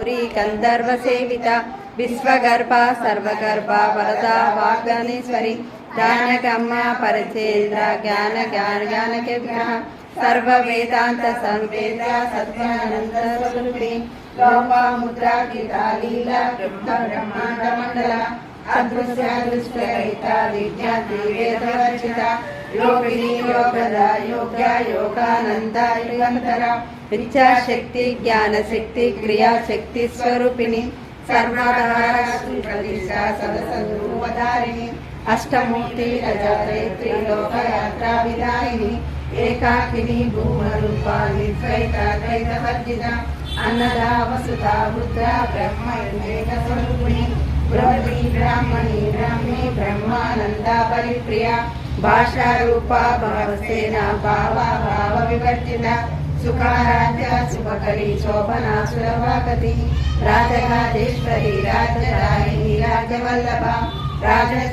గౌరీ గంధర్వ సేవిత విశ్వగర్భ సర్వగర్భ వరద వాగ్నేశ్వరి జ్ఞానకమ్మ పరచేంద్ర జ్ఞాన జ్ఞాన జ్ఞానక సర్వ వేదాంత సంవేద సత్యానంద స్వరూపిణి లోపాముద్రా లీల బ్రహ్మ బ్రహ్మాండ మండల అదృశ్య దృష్టిరహిత విజ్ఞాతి వేదవర్జిత యోగిని యోగద యోగ్య యోగానంద యుగంతర విద్యాశక్తి జ్ఞాన క్రియాశక్తి స్వరూపిణి సర్వాధార అష్టమూర్తి రజాత్రి లోకయాత్రా ఏకాకిని భూమరూపాన్ని ద్వైత ద్వైత వసుత బుద్ధ బ్రహ్మ ब्रह्मी ब्राह्मणी, ब्राह्मी ब्रह्मानंदा परिप्रिया। भाषा रूपा भावसेना, भावा भाव विवर्जिता सुखाराध्या सुभकरी शोभना सुरभागति राजराजेश्वरी राजरायिणी राजवल्लभा। राज